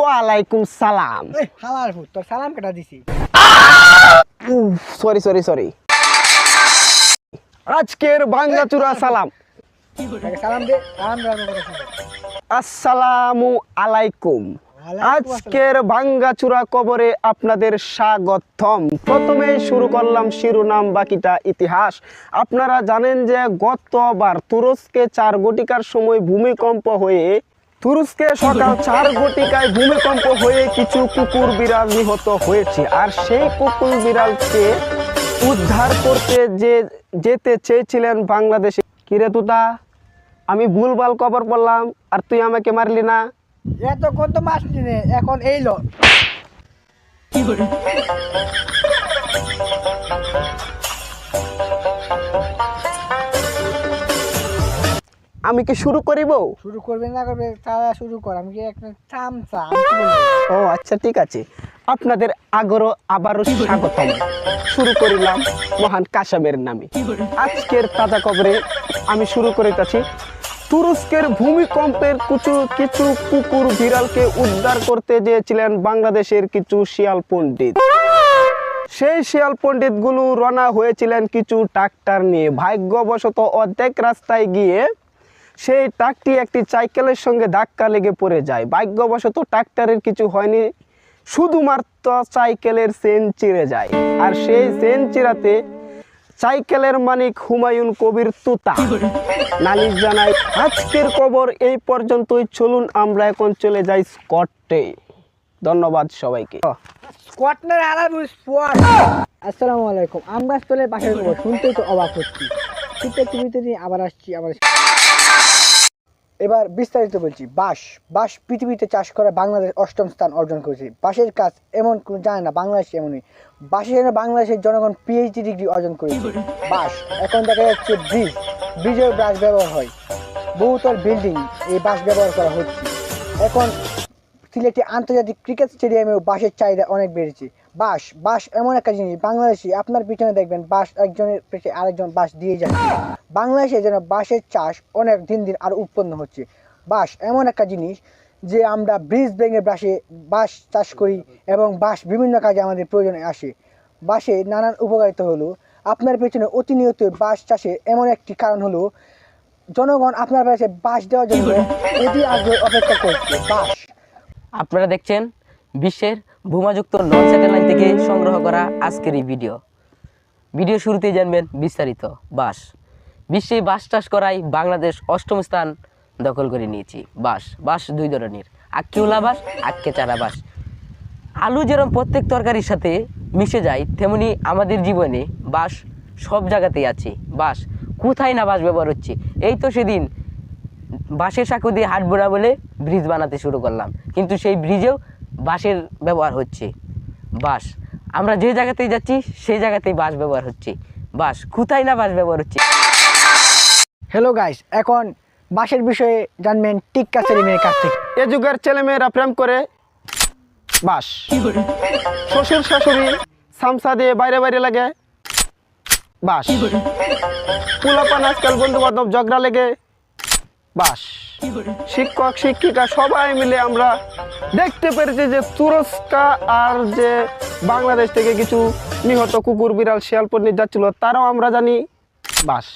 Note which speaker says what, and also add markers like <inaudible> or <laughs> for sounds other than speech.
Speaker 1: ওয়ালাইকুম সালাম।
Speaker 2: হালার ফুট তোর সালাম কেটা দিছি?
Speaker 1: সরি সরি সরি আজকের ভাঙ্গাচুরা সালাম।
Speaker 2: সালাম দে
Speaker 1: আসসালামু আলাইকুম। আজকের ভাঙ্গাচুরা কবরে আপনাদের স্বাগতম। প্রথমে শুরু করলাম শিরোনাম বাকিটা ইতিহাস। আপনারা জানেন যে গতবার তুরস্কে চার গটিকার সময় ভূমিকম্প হয়ে তুরস্কে সকাল চার গটিকায় ভূমিকম্প হয়ে কিছু কুকুর বিড়াল নিহত হয়েছে। আর সেই কুকুর বিড়ালকে উদ্ধার করতে যে যেতে চেয়েছিলেন বাংলাদেশে। কিরে তুতা? আমি ভুলভাল কবর বললাম আর তুই আমাকে মারলি না?
Speaker 2: এত কত মাস এখন এইলো <laughs>
Speaker 1: আমি কি শুরু করিব
Speaker 2: শুরু করবে না করবে তারা শুরু কর আমি কি একটা চামচা
Speaker 1: ও আচ্ছা ঠিক আছে। আপনাদের আগরও আবারও স্বাগতম। শুরু করিলাম মহান কাসাবের নামে। আজকের তাজা কবরে আমি শুরু করিতেছি তুরস্কের ভূমিকম্পের কিছু কিছু কুকুর বিড়ালকে উদ্ধার করতে গিয়েছিলেন বাংলাদেশের কিছু শিয়াল পণ্ডিত। সেই শিয়াল পণ্ডিতগুলো রওনা হয়েছিলেন কিছু ট্রাক্টর নিয়ে। ভাগ্যবশত অর্ধেক রাস্তায় গিয়ে সেই ট্রাকটি একটি সাইকেলের সঙ্গে ধাক্কা লেগে পড়ে যায়। ভাগ্যবশত ট্রাক্টরের কিছু হয়নি, শুধুমাত্র সাইকেলের চেন চিরে যায়। আর সেই চেন চিরাতে সাইকেলের মালিক হুমায়ুন কবির তুতা। নালিশ জানায়, আজকের খবর এই পর্যন্তই। চলুন আমরা এখন চলে যাই স্কটে। ধন্যবাদ সবাইকে।
Speaker 2: আসসালামু আলাইকুম। আমরা বাসায় খবর শুনতেই তো অবাক হচ্ছি। ভিতরে আবার আসছি আবার। এবার বিস্তারিত বলছি, বাঁশ। বাঁশ পৃথিবীতে চাষ করা বাংলাদেশ অষ্টম স্থান অর্জন করেছে। বাঁশের কাজ এমন কোনো জানে না, বাংলাদেশ এমনই। বাঁশের জন্য বাংলাদেশের জনগণ পিএইচডি ডিগ্রি অর্জন করেছে। বাঁশ, এখন দেখা যাচ্ছে ব্রিজ। ব্রিজের বাঁশ ব্যবহার হয়। বহুতল বিল্ডিং এই বাঁশ ব্যবহার করা হচ্ছে। এখন সিলেটে আন্তর্জাতিক ক্রিকেট স্টেডিয়ামেও বাঁশের চাহিদা অনেক বেড়েছে। বাঁশ বাঁশ এমন একটা জিনিস, বাংলাদেশি, আপনার পিছনে দেখবেন বাঁশ একজনের পেছনে আরেকজন বাঁশ দিয়ে যাচ্ছে বাংলাদেশে যেন বাঁশের চাষ অনেক দিন দিন আরও উৎপন্ন হচ্ছে। বাঁশ এমন একটা জিনিস যে আমরা ব্রিজ ভেঙে বাঁশে, বাঁশ চাষ করি এবং বাঁশ বিভিন্ন কাজে আমাদের প্রয়োজনে আসে। বাঁশে নানান উপকারিতা হলো। আপনার পেছনে অতিনিয়ত বাঁশ চাষে এমন একটি কারণ হলো, জনগণ আপনার কাছে বাঁশ দেওয়ার জন্য অতি আগ্রহে অপেক্ষা করছে। বাঁশ।
Speaker 3: আপনারা দেখছেন বিশ্বের ভূমাযুক্ত নন স্যাটেলাইট থেকে সংগ্রহ করা আজকের এই ভিডিও। ভিডিও শুরুতেই জানবেন বিস্তারিত বাঁশ বিশ্বে বাঁশ চাষ করায় বাংলাদেশ অষ্টম স্থান দখল করে নিয়েছি বাঁশ বাঁশ দুই ধরনের আক্কিউলা বাস, আক্কে চারা বাঁশ আলু যেরকম প্রত্যেক তরকারির সাথে মিশে যায়, তেমনি আমাদের জীবনে বাঁশ সব জায়গাতেই আছে। বাঁশ কোথায় না বাঁশ ব্যবহার হচ্ছে? এই তো সেদিন বাঁশের সাঁকো দিয়ে হাঁটবো না বলে ব্রিজ বানাতে শুরু করলাম। কিন্তু সেই ব্রিজেও বাঁশের ব্যবহার হচ্ছে। বাঁশ। আমরা যে জায়গাতেই যাচ্ছি সেই জায়গাতেই বাঁশ ব্যবহার হচ্ছে। বাঁশ। কোথায় না বাঁশ ব্যবহার হচ্ছে।
Speaker 2: হ্যালো গাইস এখন বাসের বিষয়ে জানবেন টিক্কা সেলিমের কাছ থেকে।
Speaker 1: এ যুগের ছেলেমেয়েরা প্রেম করে বাস শ্বশুর শাশুড়ি সামসা দিয়ে বাইরে বাইরে লাগে বাস পোলাপান আজকাল বন্ধু বান্ধব ঝগড়া লেগে বাস শিক্ষক, শিক্ষিকা, সবাই মিলে আমরা দেখতে পেরেছি যে তুরস্কা আর যে বাংলাদেশ থেকে কিছু নিহত কুকুর, বিড়াল শিয়াল পণ্ডিত যাচ্ছিল, তারাও আমরা জানি বাস।